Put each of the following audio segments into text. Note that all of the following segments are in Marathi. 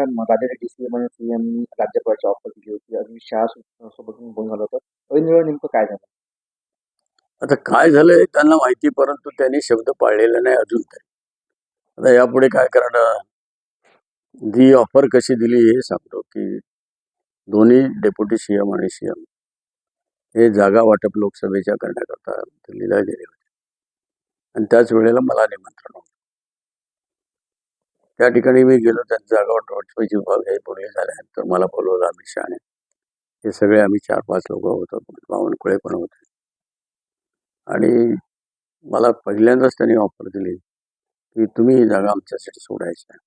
राज्याचे डी सी म्हणून सी एम राज्यपालाची ऑफर दिली होती. अजून शाह सोबत बोलणं झालं होतं. ऐनवेळी नेमकं काय झालं? आता काय झालंय त्यांना माहिती परंतु त्यांनी शब्द पाळलेला नाही अजून तरी. आता यापुढे काय करणार? जी ऑफर कशी दिली हे सांगतो की दोन्ही डेप्युटी सीएम आणि सीएम हे जागा वाटप लोकसभेच्या करण्याकरता दिलेल्या गेले होते. आणि त्याच वेळेला मला निमंत्रण होतं. त्या ठिकाणी मी गेलो त्यांचा जागा वाटप विभाग हे पूर्ण झाल्यानंतर मला बोलवलं अमित शहाने हे सगळे आम्ही चार पाच लोक होतो. बावनकुळे पण होते. आणि मला पहिल्यांदाच त्यांनी ऑफर दिली की तुम्ही ही जागा आमच्यासाठी सोडायची आहे.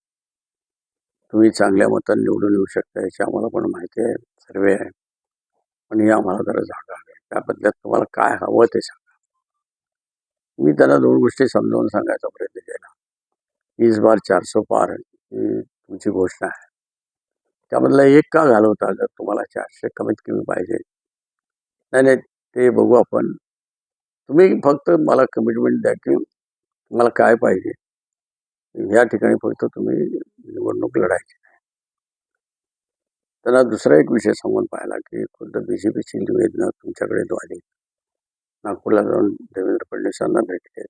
तुम्ही चांगल्या मतांनी निवडून येऊ शकता याची आम्हाला पण माहिती आहे. सर्वे आहे. पण ही आम्हाला जरा जागा आहे. त्या बदल्यात तुम्हाला काय हवं ते सांगा. मी त्यांना दोन गोष्टी समजावून सांगायचा प्रयत्न केला. वीस बार चारसो पार ही। तुमची घोषणा आहे त्यामधला एक का घालवता जर तुम्हाला चारशे कमीत कमी पाहिजे नाही नाही ते बघू आपण तुम्ही फक्त मला कमिटमेंट द्या की तुम्हाला काय पाहिजे? या ठिकाणी फक्त तुम्ही निवडणूक लढायची नाही त्यांना दुसरा एक विषय सांगून पाहिला की खुद्द बी जे पीची निवेदनं तुमच्याकडे द्वारे नागपूरला जाऊन देवेंद्र फडणवीसांना भेटले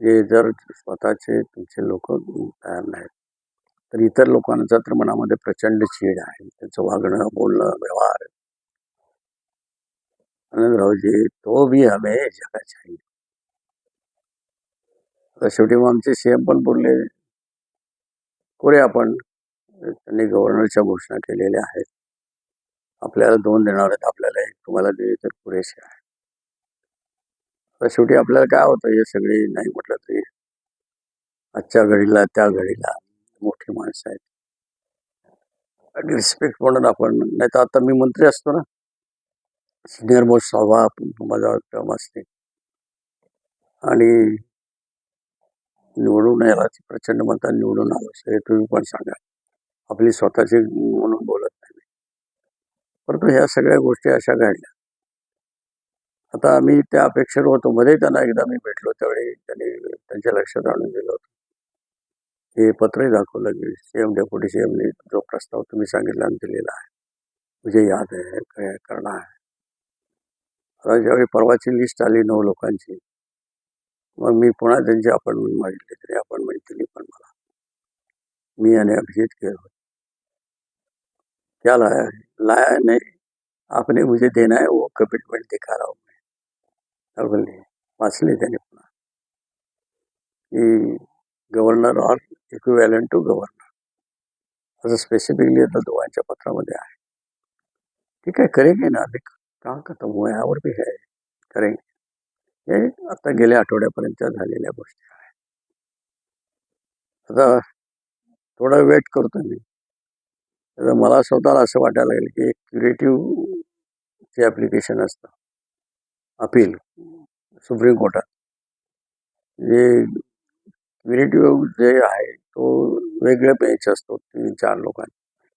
जे जर स्वतःचे तुमचे लोक तयार नाहीत तर इतर लोकांचा तर मनामध्ये प्रचंड चीड आहे. त्यांचं वागणं बोलणं व्यवहार. आनंदरावजी तो भी हवे जगा चाहिए आता शेवटी मग आमचे सीएम पण बोलले कोरे आपण त्यांनी गव्हर्नरच्या घोषणा केलेल्या आहेत. आपल्याला दोन देणार आहेत आपल्याला एक. तुम्हाला दिले तर पुरेसे आहे. तर शेवटी आपल्याला काय होतं हे सगळे नाही म्हटलं तरी आजच्या घडीला त्या घडीला मोठी माणसं आहेत. रिस्पेक्ट म्हणून आपण नाही तर आता मी मंत्री असतो ना सिनियर मोस्ट सभा माझा काम असते. आणि निवडून यायला प्रचंड म्हणतात निवडून आलो हे तुम्ही पण सांगा. आपली स्वतःची म्हणून बोलत नाही परंतु ह्या सगळ्या गोष्टी अशा घडल्या. आता मी त्या अपेक्षेवर होतो. मध्ये त्यांना एकदा मी भेटलो त्यावेळी. त्यांनी त्यांच्या लक्षात आणून दिलं होतं. हे पत्रही दाखवलं की सीएम डेप्युटी सीएमने जो प्रस्ताव तुम्ही सांगितला आणि दिलेला आहे. म्हणजे याद आहे काय करणार आहे आता ज्यावेळी परवाची लिस्ट आली नऊ लोकांची मग मी पुन्हा त्यांची अपॉइंटमेंट मागितली. तरी अपॉइंटमेंट दिली पण मला. मी आणि अभिजित केलं क्या लाया है लाया नहीं. आपने मुझे देना है वो कमिटमेंट दिखा रहा हूँ मैं. और वाचले त्याने पुन्हा की governor or equivalent to governor असं स्पेसिफिकली आता दोघांच्या पत्रामध्ये आहे ठीक आहे करेंगे ना अभी का खतम हुआ है और भी है करेंगे हे आता गेल्या आठवड्यापर्यंत झालेल्या गोष्टी आहेत आता थोडा वेट करतो मी तर मला स्वतःला असं वाटायला लागेल की एक क्युरेटिव्ह जे ॲप्लिकेशन असतं अपील सुप्रीम कोर्टात जे क्युरेटिव्ह जे आहे तो वेगळ्या बेंच असतो तीन चार लोकांना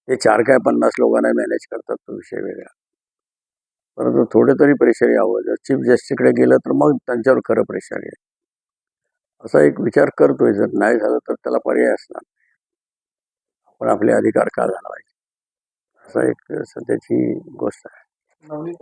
ते चार काय पन्नास लोकांना मॅनेज करतात तो विषय वेगळा. परंतु थोडे तरी प्रेशर यावं. जर चीफ जस्टिसकडे गेलं तर मग त्यांच्यावर खरं प्रेशर येईल. असा एक विचार करतोय. जर नाही झालं तर त्याला पर्याय असणार आपण आपले अधिकार का पाहिजे असा एक सध्याची गोष्ट आहे.